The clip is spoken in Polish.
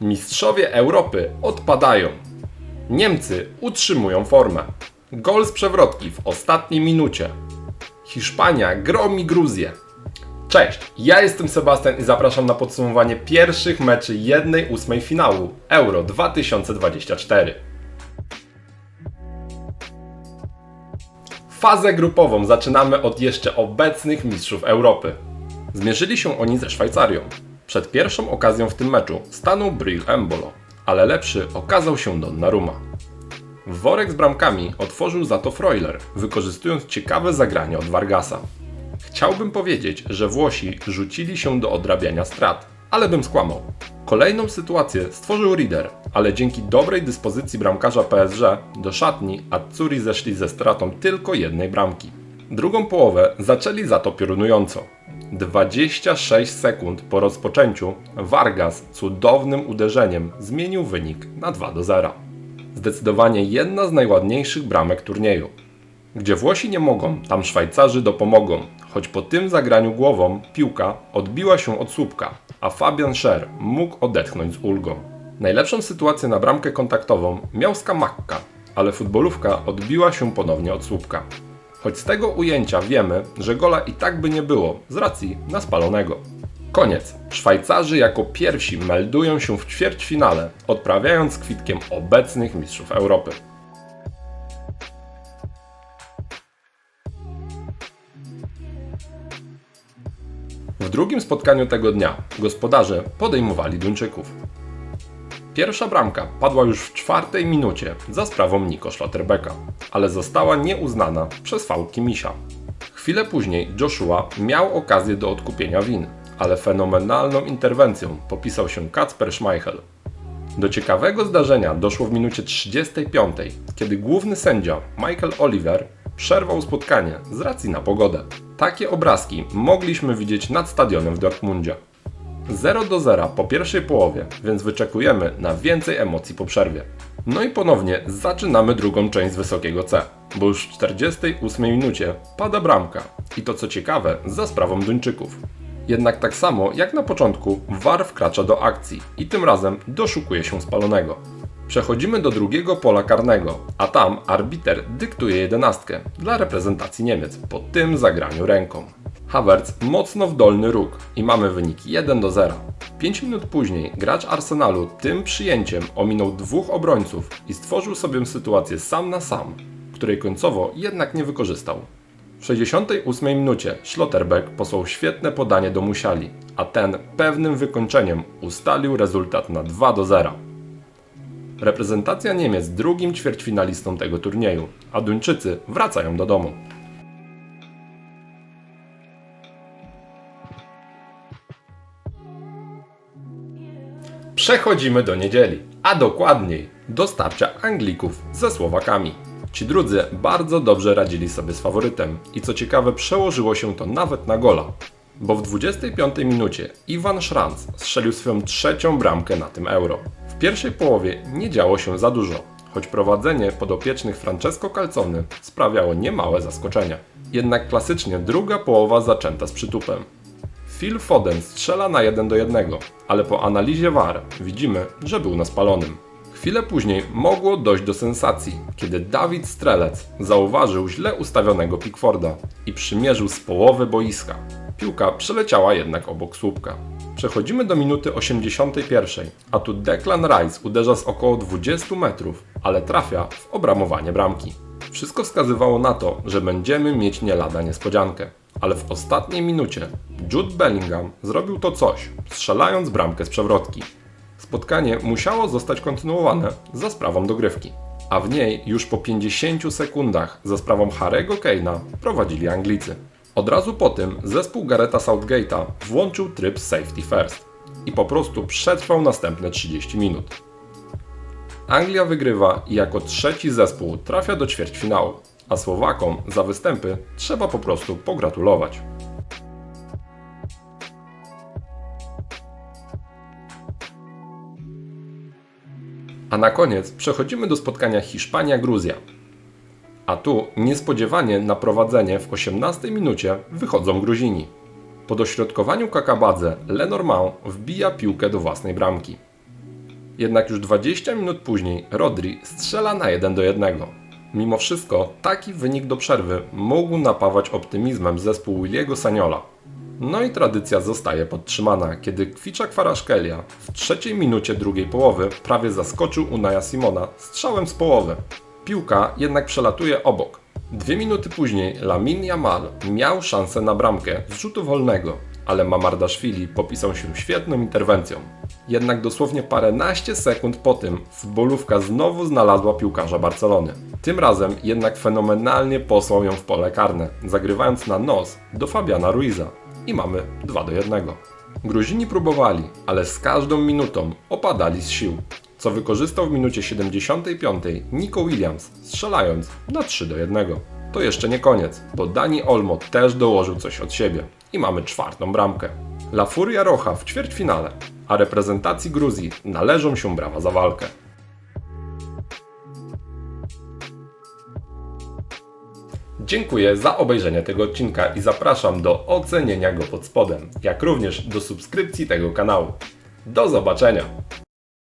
Mistrzowie Europy odpadają. Niemcy utrzymują formę. Gol z przewrotki w ostatniej minucie. Hiszpania gromi Gruzję. Cześć, ja jestem Sebastian i zapraszam na podsumowanie pierwszych meczy 1-8 finału Euro 2024. Fazę grupową zaczynamy od jeszcze obecnych mistrzów Europy. Zmierzyli się oni ze Szwajcarią. Przed pierwszą okazją w tym meczu stanął Bril Embolo, ale lepszy okazał się Donnarumma. Worek z bramkami otworzył za to Freuler, wykorzystując ciekawe zagranie od Vargasa. Chciałbym powiedzieć, że Włosi rzucili się do odrabiania strat, ale bym skłamał. Kolejną sytuację stworzył Rieder, ale dzięki dobrej dyspozycji bramkarza PSG do szatni Azzurri zeszli ze stratą tylko jednej bramki. Drugą połowę zaczęli za to piorunująco. 26 sekund po rozpoczęciu Vargas cudownym uderzeniem zmienił wynik na 2 do 0. Zdecydowanie jedna z najładniejszych bramek turnieju. Gdzie Włosi nie mogą, tam Szwajcarzy dopomogą, choć po tym zagraniu głową piłka odbiła się od słupka, a Fabian Scher mógł odetchnąć z ulgą. Najlepszą sytuację na bramkę kontaktową miał Skamakka, ale futbolówka odbiła się ponownie od słupka. Choć z tego ujęcia wiemy, że gola i tak by nie było z racji na spalonego. Koniec. Szwajcarzy jako pierwsi meldują się w ćwierćfinale, odprawiając kwitkiem obecnych mistrzów Europy. W drugim spotkaniu tego dnia gospodarze podejmowali Duńczyków. Pierwsza bramka padła już w czwartej minucie za sprawą Niko Schlotterbecka, ale została nieuznana przez faul Kimisia. Chwilę później Joshua miał okazję do odkupienia win, ale fenomenalną interwencją popisał się Kacper Schmeichel. Do ciekawego zdarzenia doszło w minucie 35, kiedy główny sędzia Michael Oliver przerwał spotkanie z racji na pogodę. Takie obrazki mogliśmy widzieć nad stadionem w Dortmundzie. 0 do 0 po pierwszej połowie, więc wyczekujemy na więcej emocji po przerwie. No i ponownie zaczynamy drugą część z wysokiego C, bo już w 48 minucie pada bramka i to co ciekawe za sprawą Duńczyków. Jednak tak samo jak na początku VAR wkracza do akcji i tym razem doszukuje się spalonego. Przechodzimy do drugiego pola karnego, a tam arbiter dyktuje jedenastkę dla reprezentacji Niemiec po tym zagraniu ręką. Havertz mocno w dolny róg i mamy wynik 1 do 0. 5 minut później gracz Arsenalu tym przyjęciem ominął dwóch obrońców i stworzył sobie sytuację sam na sam, której końcowo jednak nie wykorzystał. W 68 minucie Schlotterbeck posłał świetne podanie do Musiali, a ten pewnym wykończeniem ustalił rezultat na 2 do 0. Reprezentacja Niemiec drugim ćwierćfinalistą tego turnieju, a Duńczycy wracają do domu. Przechodzimy do niedzieli, a dokładniej do starcia Anglików ze Słowakami. Ci drudzy bardzo dobrze radzili sobie z faworytem i co ciekawe przełożyło się to nawet na gola, bo w 25 minucie Iwan Szranc strzelił swoją trzecią bramkę na tym euro. W pierwszej połowie nie działo się za dużo, choć prowadzenie podopiecznych Francesco Calzony sprawiało niemałe zaskoczenie. Jednak klasycznie druga połowa zaczęta z przytupem. Phil Foden strzela na 1 do 1, ale po analizie VAR widzimy, że był na spalonym. Chwilę później mogło dojść do sensacji, kiedy Dawid Strelec zauważył źle ustawionego Pickforda i przymierzył z połowy boiska. Piłka przeleciała jednak obok słupka. Przechodzimy do minuty 81, a tu Declan Rice uderza z około 20 metrów, ale trafia w obramowanie bramki. Wszystko wskazywało na to, że będziemy mieć nie lada niespodziankę. Ale w ostatniej minucie Jude Bellingham zrobił to coś, strzelając bramkę z przewrotki. Spotkanie musiało zostać kontynuowane za sprawą dogrywki, a w niej już po 50 sekundach za sprawą Harry'ego Kane'a prowadzili Anglicy. Od razu po tym zespół Gareta Southgate'a włączył tryb safety first i po prostu przetrwał następne 30 minut. Anglia wygrywa i jako trzeci zespół trafia do ćwierćfinału, a Słowakom za występy trzeba po prostu pogratulować. A na koniec przechodzimy do spotkania Hiszpania-Gruzja. A tu niespodziewanie na prowadzenie w 18 minucie wychodzą Gruzini. Po dośrodkowaniu Kakabadze Lenormand wbija piłkę do własnej bramki. Jednak już 20 minut później Rodri strzela na 1 do 1. Mimo wszystko taki wynik do przerwy mógł napawać optymizmem zespół Williego Saniola. No i tradycja zostaje podtrzymana, kiedy Kwicza Kwaraszkelia w trzeciej minucie drugiej połowy prawie zaskoczył Unaja Simona strzałem z połowy. Piłka jednak przelatuje obok. Dwie minuty później Lamin Yamal miał szansę na bramkę z rzutu wolnego, ale Mamardaszwili popisał się świetną interwencją. Jednak dosłownie paręnaście sekund po tym futbolówka znowu znalazła piłkarza Barcelony. Tym razem jednak fenomenalnie posłał ją w pole karne, zagrywając na nos do Fabiana Ruiza. I mamy 2 do 1. Gruzini próbowali, ale z każdą minutą opadali z sił, co wykorzystał w minucie 75 Nico Williams, strzelając na 3 do 1. To jeszcze nie koniec, bo Dani Olmo też dołożył coś od siebie i mamy czwartą bramkę. La Furia Rocha w ćwierćfinale, a reprezentacji Gruzji należą się brawa za walkę. Dziękuję za obejrzenie tego odcinka i zapraszam do ocenienia go pod spodem, jak również do subskrypcji tego kanału. Do zobaczenia!